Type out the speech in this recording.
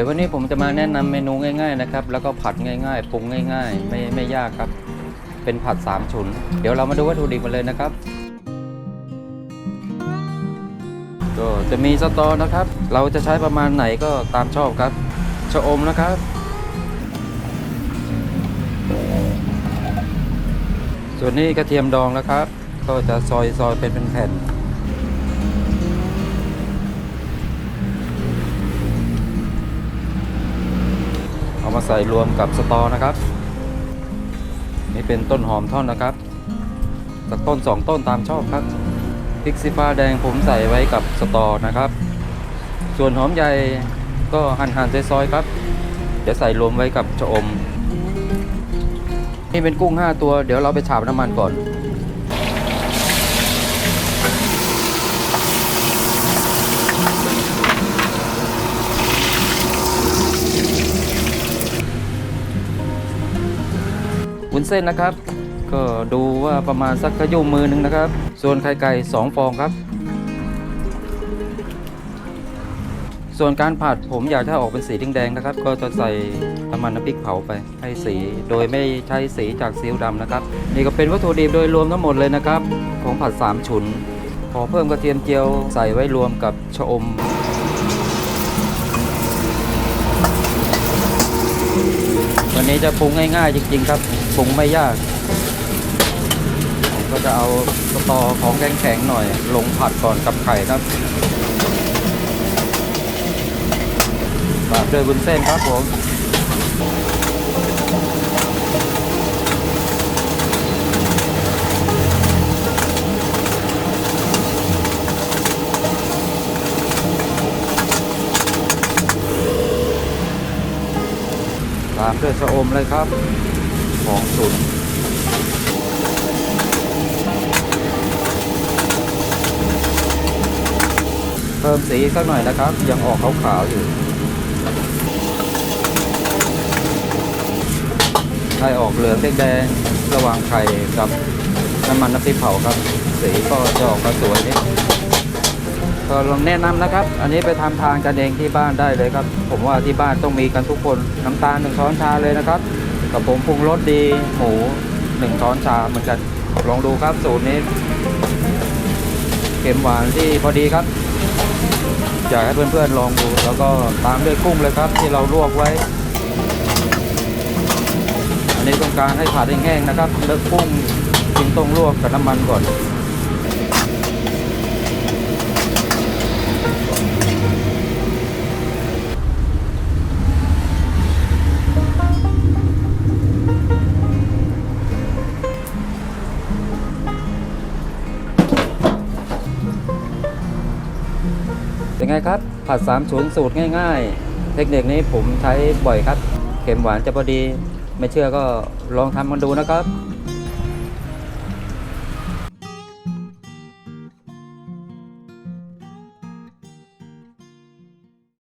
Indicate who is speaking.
Speaker 1: ดี๋ยววันนี้ผมจะมาแนะนำเมนูง่าย ๆนะครับ แล้วก็ผัดง่ายๆปรุงง่าย ๆ ไม่ไม่ยากครับ เป็นผัดสามฉุน เดี๋ยวเรามาดูวัตถุดิบกันเลยนะครับ ก็จะมีสตอนะครับ เราจะใช้ประมาณไหนก็ตามชอบครับชะอมนะครับ ส่วนนี้กระเทียมดองนะครับ ก็จะซอยซอยเป็นเป็นแผ่น มาใส่รวมกับสตอนะครับ นี่เป็นต้นหอมท่อนนะครับสักต้นสองต้นตามชอบครับพริกซีฟ้าแดงผมใส่ไว้กับสตอนะครับ ส่วนหอมใหญ่ก็หั่นหั่นซอยๆครับ เดี๋ยวใส่รวมไว้กับชะอม นี่เป็นกุ้ง 5 ตัว เดี๋ยวเราไปฉาบน้ำมันก่อน้นเส้นนะครับ ก็ดูว่าประมาณสักกระยุมมือหนึ่งนะครับ ส่วนไข่ไก่2ฟองครับ ส่วนการผัดผมอยากให้ออกเป็นสีแดงๆนะครับ ก็จะใส่น้ำมันน้ำพริกเผาไปให้สี โดยไม่ใช้สีจากซีอิ๊วดำนะครับ นี่ก็เป็นวัตถุดิบโดยรวมทั้งหมดเลยนะครับ ของผัดสามฉุน ขอเพิ่มกระเทียมเจียวใส่ไว้รวมกับชะอมวันนี้จะปรุงง่ายๆจริงๆครับ รุงไม่ยากก็จะเอาสตอของแข็งๆหน่อย ลงผัดก่อนกับไข่ครับตามด้วยวุ้นเส้นครับผมตามด้วยชะอมเลยครับ องสุดเพิ่มสีสักหน่อยนะครับ ยังออกขาวๆอยู่ ให้ออกเหลืองแดงๆระหว่างไข่กับน้ำมันน้ำพริกเผาครับ สีก็จะออกมาสวยนิดก็ลองแนะนำนะครับ อันนี้ไปทำทานกันเองที่บ้านได้เลยครับ ผมว่าที่บ้านต้องมีกันทุกคนน้ำตาลหนึ่งช้อนชาเลยนะครับ กับผมปรุงรสดี หมูหนึ่งช้อนชาเหมือนกัน ลองดูครับสูตรนี้ เค็มหวานที่พอดีครับ อยากให้เพื่อนๆลองดู แล้วก็ตามด้วยกุ้งเลยครับ ที่เราลวกไว้ อันนี้ต้องการให้ผัดแห้งๆนะครับเลือกกุ้งจึงต้องลวกกับน้ำมันก่อน ไงครับ ผัดสามฉุนสูตรง่าย ๆ เทคนิคนี้ผมใช้บ่อยครับเค็มหวานจะพอดี ไม่เชื่อก็ลองทำกันดูนะครับ